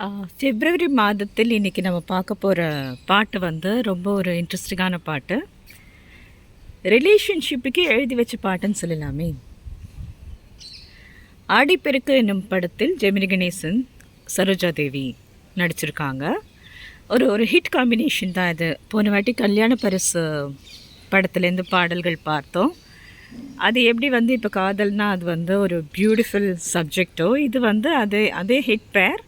February பிப்ரவரி மாதத்தில் இன்னைக்கு நம்ம பார்க்க போகிற பாட்டு வந்து ரொம்ப ஒரு இன்ட்ரெஸ்டிங்கான பாட்டு. ரிலேஷன்ஷிப்புக்கு எழுதி வச்ச பாட்டுன்னு சொல்லலாமே. ஆடிப்பெருக்கு என்னும் படத்தில் ஜெமினி கணேசன் சரோஜா தேவி நடிச்சிருக்காங்க. ஒரு ஒரு ஹிட் காம்பினேஷன் தான் இது. போன வாட்டி கல்யாண பரிசு படத்துலேருந்து பாடல்கள் பார்த்தோம். அது எப்படி வந்து இப்போ காதல்னால் அது வந்து ஒரு பியூட்டிஃபுல் சப்ஜெக்டோ இது வந்து அதே அதே ஹிட் பேர்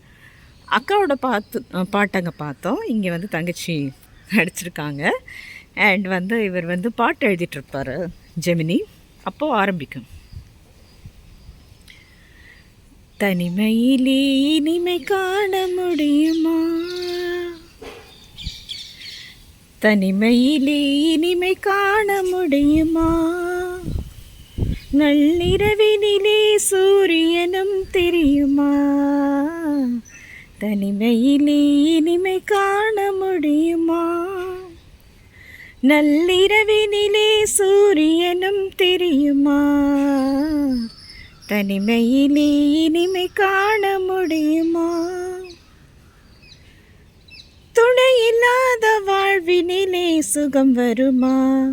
அக்காவோட பார்த்து பாட்டங்க பார்த்தோம். இங்கே வந்து தங்கச்சி நடிச்சிருக்காங்க. அண்ட் வந்து இவர் வந்து பாட்டு எழுதிட்டுருப்பார் ஜெமினி. அப்போது ஆரம்பிக்கும். தனிமையிலே இனிமை காண முடியுமா? தனிமையிலே இனிமை காண முடியுமா? நள்ளிரவினிலே சூரியனும் தனிமையிலே இனிமை காண முடியுமா? நள்ளிரவினிலே சூரியனும் தெரியுமா? தனிமையிலே இனிமை காண முடியுமா? துணை இல்லாத வாழ்வினிலே சுகம் வருமா?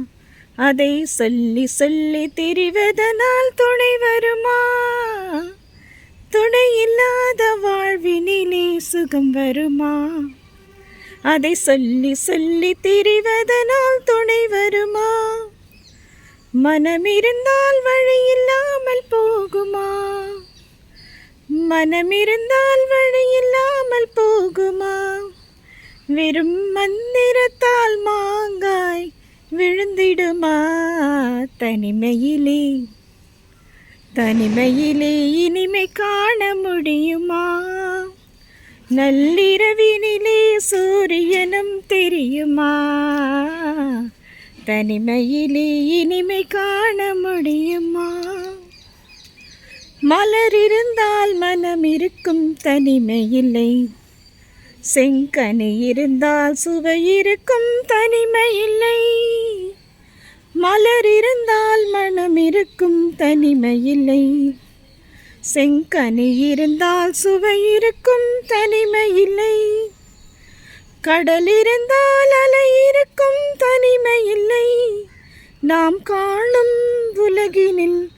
அதை சொல்லி சொல்லி தெரிவதனால் துணை வருமா? துணை இல்லாத வாழ்வினிலே சுகம் வருமா? அதை சொல்லி சொல்லி திரிவதனால் துணை வருமா? மனமிருந்தால் வழி இல்லாமல் போகுமா? மனமிருந்தால் வழி இல்லாமல் போகுமா? வெறும் மந்திரத்தால் மாங்காய் விழுந்திடுமா? தனிமையிலே தனிமையிலே இனிமை காண முடியுமா? நள்ளிரவினிலே சூரியனும் தெரியுமா? தனிமையிலே இனிமை காண முடியுமா? மலர் இருந்தால் மனம் இருக்கும் தனிமையில்லை செங்கனி இருந்தால் சுவை இருக்கும் தனிமையில்லை மலர் இருந்தால் மனம் இருக்கும் தனிமை இல்லை செங்கனி இருந்தால் சுவை இருக்கும் தனிமை இல்லை கடல் இருந்தால் அலை இருக்கும் தனிமை இல்லை நாம் காணும் உலகினில்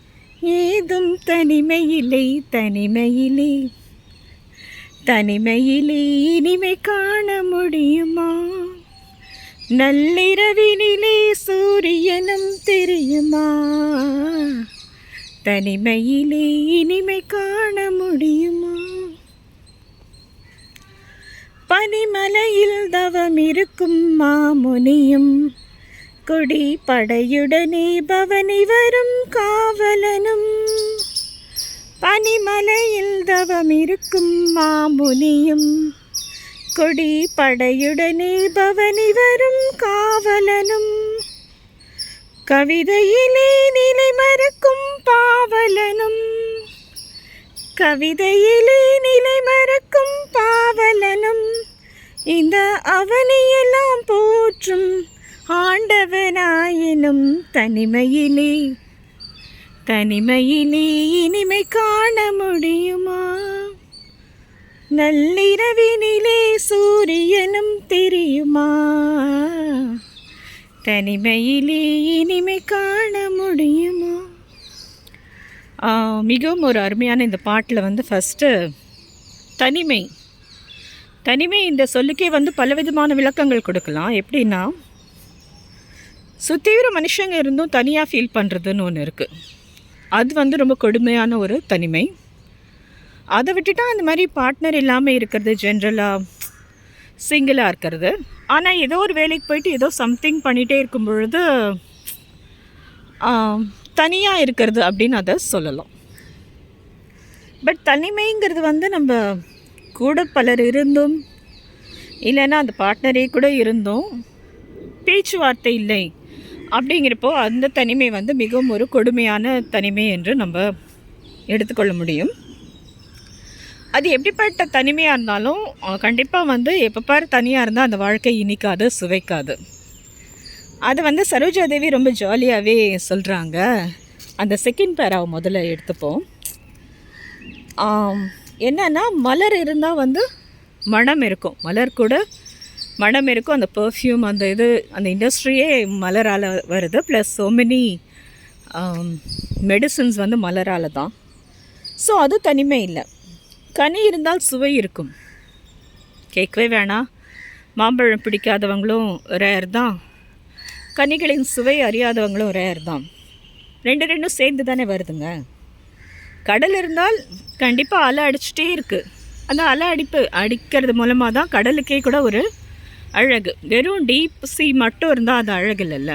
ஏதும் தனிமை இல்லை தனிமையிலே. தனிமையிலே இனிமை காண முடியுமா? நள்ளிரவினிலே சூரியனும் தெரியுமா? தனிமையிலே இனிமை காண முடியுமா? பனிமலையில் தவம் இருக்கும் மாமுனியும் கொடி படையுடனே பவனி வரும் காவலனும் பனிமலையில் தவம் இருக்கும் மாமுனியும் கொடி படையுடனே பவனி வரும் காவலனும். கவிதையிலே நிலை மறக்கும் பாவலனும். கவிதையிலே நிலை மறக்கும் பாவலனும். இந்த அவனியெல்லாம் போற்றும் ஆண்டவனாயினும் தனிமையிலே. தனிமையிலே இனிமை காண முடியுமா? நள்ளிரவினிலே சூரியனும் தெரியுமா? தனிமையிலே இனிமை காண முடியுமா? மிகவும் ஒரு அருமையான இந்த பாட்டில் வந்து ஃபஸ்ட்டு தனிமை. தனிமை இந்த சொல்லுக்கே வந்து பலவிதமான விளக்கங்கள் கொடுக்கலாம். எப்படின்னா சுத்தீவிர மனுஷங்க இருந்தும் தனியாக ஃபீல் பண்ணுறதுன்னு ஒன்று இருக்குது அது வந்து ரொம்ப கொடுமையான ஒரு தனிமை. அதை விட்டுட்டால் அந்த மாதிரி பார்ட்னர் இல்லாமல் இருக்கிறது ஜென்ரலாக சிங்கிளாக இருக்கிறது. ஆனால் ஏதோ ஒரு வேலைக்கு போயிட்டு ஏதோ சம்திங் பண்ணிகிட்டே இருக்கும் பொழுது தனியாக இருக்கிறது அப்படின்னு அதை சொல்லலாம். பட் தனிமைங்கிறது வந்து நம்ம கூட பலர் இருந்தும் இல்லைன்னா அந்த பார்ட்னரே கூட இருந்தும் பேச்சுவார்த்தை இல்லை அப்படிங்கிறப்போ அந்த தனிமை வந்து மிகவும் ஒரு கொடுமையான தனிமை என்று நம்ம எடுத்துக்கொள்ள முடியும். அது எப்படிப்பட்ட தனிமையாக இருந்தாலும் கண்டிப்பாக வந்து எப்போ பாரு தனியாக இருந்தால் அந்த வாழ்க்கை இனிக்காது சுவைக்காது. அது வந்து சரோஜா தேவி ரொம்ப ஜாலியாகவே சொல்கிறாங்க அந்த செகண்ட் பேராவை முதல்ல எடுத்துப்போம். என்னென்னா மலர் இருந்தால் வந்து மனம் இருக்கும். மலர் கூட மனம் இருக்கும். அந்த பர்ஃப்யூம் அந்த இது அந்த இண்டஸ்ட்ரியே மலரால் வருது. ப்ளஸ் ஸோ மெனி மெடிசின்ஸ் வந்து மலரால் தான். ஸோ அது தனிமை இல்லை. கனி இருந்தால் சுவை இருக்கும். கேட்கவே வேணாம். மாம்பழம் பிடிக்காதவங்களும் ரேர் தான். கனிகளின் சுவை அறியாதவங்களும் ரேர் தான். ரெண்டு ரெண்டும் சேர்ந்து தானே வருதுங்க. கடல் இருந்தால் கண்டிப்பாக அலை அடிச்சுட்டே இருக்குது அந்த அலை அடிப்பு அடிக்கிறது மூலமாக தான் கடலுக்கே கூட ஒரு அழகு. வெறும் டீப் சி மட்டும் இருந்தால் அது அழகு இல்லைல்ல.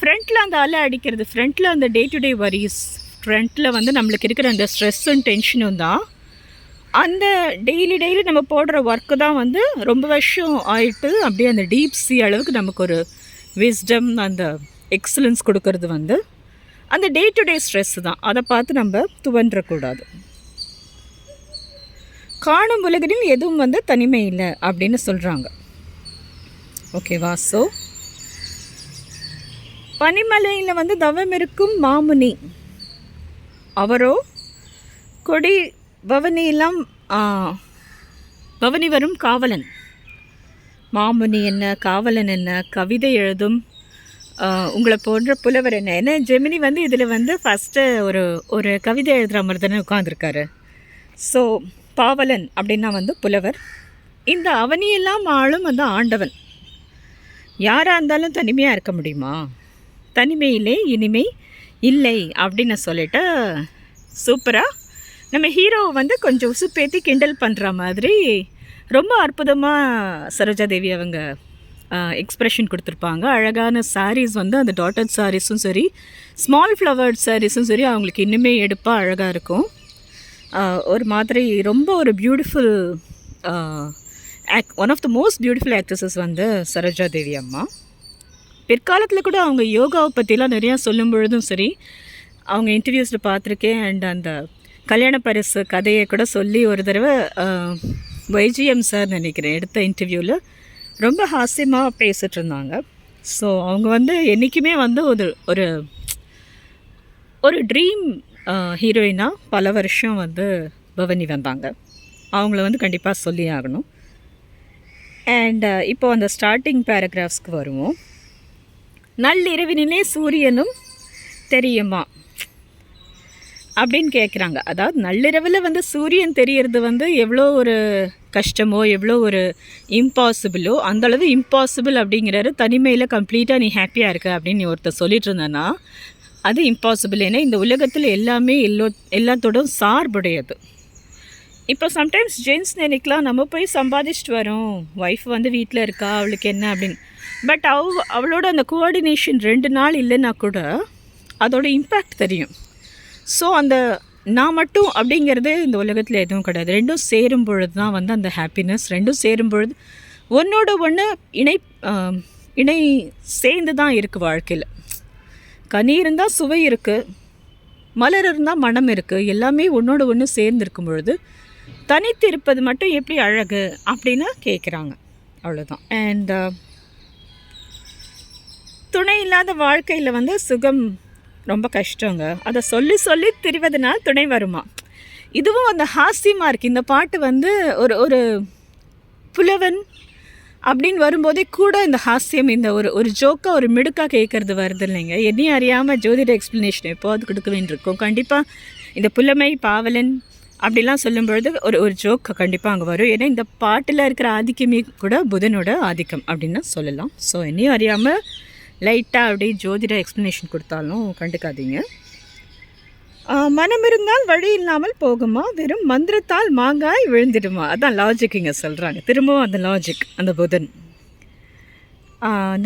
ஃப்ரண்ட்டில் அந்த அலை அடிக்கிறது ஃப்ரண்ட்டில் அந்த டே டு டே வரிஸ் ஃப்ரண்ட்டில் வந்து நம்மளுக்கு இருக்கிற அந்த ஸ்ட்ரெஸ்ஸும் டென்ஷனும் தான் அந்த டெய்லி டெய்லி நம்ம போடுற ஒர்க்கு தான் வந்து ரொம்ப வருஷம் ஆயிட்டு அப்படியே அந்த டீப் சி அளவுக்கு நமக்கு ஒரு விஸ்டம் அந்த எக்ஸலன்ஸ் கொடுக்கறது வந்து அந்த டே டு டே ஸ்ட்ரெஸ் தான். அதை பார்த்து நம்ம துவன்றக்கூடாது. காணும் உலகில் எதுவும் வந்து தனிமை இல்லை அப்படின்னு சொல்கிறாங்க ஓகேவா? ஸோ பனிமலையில் வந்து தவம் இருக்கும் மாமுனி. அவரோ கொடி பவனியெல்லாம் பவனி வரும் காவலன். மாமுனி என்ன காவலன் என்ன கவிதை எழுதும் உங்களை போன்ற புலவர் என்ன? ஏன்னா ஜெமினி வந்து இதில் வந்து ஃபஸ்ட்டு ஒரு ஒரு கவிதை எழுதுகிற மாதிரி தானே உட்காந்துருக்காரு ஸோ பாவலன் அப்படின்னா வந்து புலவர். இந்த அவனியெல்லாம் ஆளும் வந்து ஆண்டவன். யாராக இருந்தாலும் தனிமையாக இருக்க முடியுமா? தனிமையிலே இனிமை இல்லை அப்படின்னு சொல்லிட்டு சூப்பராக நம்ம ஹீரோவை வந்து கொஞ்சம் உசுப்பேற்றி கிண்டல் பண்ணுற மாதிரி ரொம்ப அற்புதமாக சரோஜா தேவி அவங்க எக்ஸ்ப்ரெஷன் கொடுத்துருப்பாங்க. அழகான சாரீஸ் வந்து அந்த டாட்டட் சாரீஸும் சரி ஸ்மால் ஃப்ளவர்ட் சாரீஸும் சரி அவங்களுக்கு இன்னுமே எடுப்பாக அழகாக இருக்கும். ஒரு மாதிரி ரொம்ப ஒரு பியூட்டிஃபுல் ஆக் one of the most beautiful actresses வந்து சரோஜா தேவி அம்மா. பிற்காலத்தில் கூட அவங்க யோகாவை பற்றிலாம் நிறையா சொல்லும் பொழுதும் சரி அவங்க இன்டர்வியூஸில் பார்த்துருக்கேன் அண்ட் அந்த கல்யாண பரிசு கதையை கூட சொல்லி ஒரு தடவை வைஜிஎம் சார் நினைக்கிறேன் எடுத்த இன்டர்வியூவில் ரொம்ப ஹாஸ்யமாக பேசிகிட்டு இருந்தாங்க ஸோ அவங்க வந்து என்றைக்குமே வந்து ஒரு ஒரு ஒரு ட்ரீம் ஹீரோயினாக பல வருஷம் வந்து பவனி வந்தாங்க. அவங்கள வந்து கண்டிப்பாக சொல்லி ஆகணும். அண்ட் இப்போ அந்த ஸ்டார்டிங் பேராகிராஃப்ஸ்க்கு வருவோம். நள்ளிரவினிலே சூரியனும் தெரியுமா? அப்படின்னு கேட்குறாங்க அதாவது நள்ளிரவில் வந்து சூரியன் தெரியறது வந்து எவ்வளோ ஒரு கஷ்டமோ எவ்வளோ ஒரு இம்பாசிபிளோ அந்தளவு இம்பாசிபிள் அப்படிங்கிறாரு. தனிமையில் கம்ப்ளீட்டாக நீ ஹாப்பியாக இருக்க அப்படின்னு நீ ஒருத்தர் சொல்லிட்டு இருந்தேன்னா அது இம்பாசிபிள் ஏன்னா இந்த உலகத்தில் எல்லாமே எல்லோ எல்லாத்தோடும் சார்புடையது. இப்போ சம்டைம்ஸ் ஜென்ஸ் நினைக்கலாம் நம்ம போய் சம்பாதிச்சுட்டு வரோம். ஒய்ஃப் வந்து வீட்டில் இருக்கா அவளுக்கு என்ன அப்படின்னு. பட் அவ அவளோட அந்த கோஆர்டினேஷன் ரெண்டு நாள் இல்லைன்னா கூட அதோட இம்பேக்ட் தெரியும். ஸோ அந்த நான் மட்டும் அப்படிங்கிறது இந்த உலகத்தில் எதுவும் கிடையாது. ரெண்டும் சேரும் பொழுது தான் வந்து அந்த ஹாப்பினஸ் ரெண்டும் சேரும் பொழுது ஒன்றோட ஒன்று இணை இணை சேர்ந்து தான் இருக்குது வாழ்க்கையில். கனி இருந்தால் சுவை இருக்குது மலர் இருந்தால் மனம் இருக்குது எல்லாமே ஒன்றோட ஒன்று சேர்ந்துருக்கும் பொழுது தனித்து இருப்பது மட்டும் எப்படி அழகு அப்படின்னு கேட்குறாங்க அவ்வளோதான் அண்ட் துணை இல்லாத வாழ்க்கையில் வந்து சுகம் ரொம்ப கஷ்டங்க. அதை சொல்லி சொல்லி திரிவதனால் துணை வருமா. இதுவும் அந்த ஹாஸ்யமாக இருக்குது இந்த பாட்டு வந்து ஒரு ஒரு புலவன் அப்படின்னு வரும்போதே கூட இந்த ஹாஸ்யம் இந்த ஒரு ஒரு ஜோக்காக ஒரு மிடுக்காக கேட்குறது வருது இல்லைங்க என்னையும் அறியாமல் ஜோதிட எக்ஸ்ப்ளனேஷன் எப்போது கொடுக்க வேண்டியிருக்கும். கண்டிப்பாக இந்த புலமை பாவலன் அப்படிலாம் சொல்லும் பொழுது ஒரு ஒரு ஜோக் கண்டிப்பாக அங்கே வரும். ஏன்னா இந்த பாட்டில் இருக்கிற ஆதிக்கமே கூட புதனோட ஆதிக்கம் அப்படின்னு சொல்லலாம். ஸோ என்னையும் அறியாமல் லைட்டாக அப்படியே ஜோதிட எக்ஸ்ப்ளனேஷன் கொடுத்தாலும் கண்டுக்காதீங்க. மனம் இருந்தால் வழி இல்லாமல் போகுமா? வெறும் மந்திரத்தால் மாங்காய் விழுந்துடுமா? அதான் லாஜிக் இங்கே சொல்கிறாங்க திரும்பவும் அந்த லாஜிக் அந்த புதன்.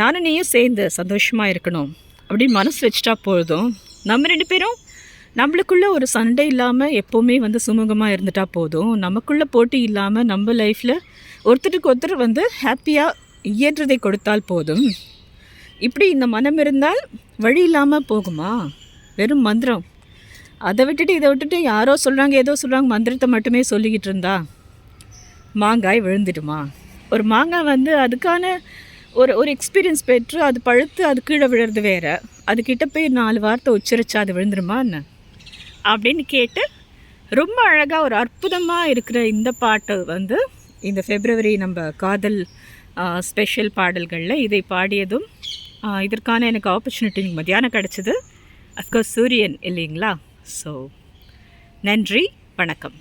நானும் நீயும் சேர்ந்து சந்தோஷமாக இருக்கணும். அப்படின்னு மனசு வச்சுட்டா போதும். நம்ம ரெண்டு பேரும் நம்மளுக்குள்ளே ஒரு சண்டை இல்லாமல் எப்போவுமே வந்து சுமூகமாக இருந்துட்டா போதும். நமக்குள்ள போட்டி இல்லாமல் நம்ம லைஃப்பில் ஒருத்தருக்கு ஒருத்தர் வந்து ஹாப்பியாக இயற்றதை கொடுத்தால் போதும். இப்படி இந்த மனம் இருந்தால் வழி இல்லாமல் போகுமா? வெறும் மந்திரம். அதை விட்டுட்டு இதை விட்டுட்டு யாரோ சொல்கிறாங்க ஏதோ சொல்கிறாங்க மந்திரத்தை மட்டுமே சொல்லிக்கிட்டு இருந்தா மாங்காய் விழுந்துடுமா? ஒரு மாங்காய் வந்து அதுக்கான ஒரு ஒரு எக்ஸ்பீரியன்ஸ் பெற்று அது பழுத்து அது கீழே விழுறது வேறு. அதுக்கிட்ட போய் நாலு வார்த்தை உச்சரிச்சா அது விழுந்துருமா என்ன? அப்படின்னு கேட்டு ரொம்ப அழகாக ஒரு அற்புதமாக இருக்கிற இந்த பாட்டு வந்து இந்த ஃபெப்ரவரி நம்ம காதல் ஸ்பெஷல் பாடல்களில் இதை பாடியதும் இதற்கான எனக்கு ஆப்பர்ச்சுனிட்டி மத்தியானம் கிடச்சிது. அஃப்கோர்ஸ் சூரியன் இல்லைங்களா? ஸோ நன்றி வணக்கம்.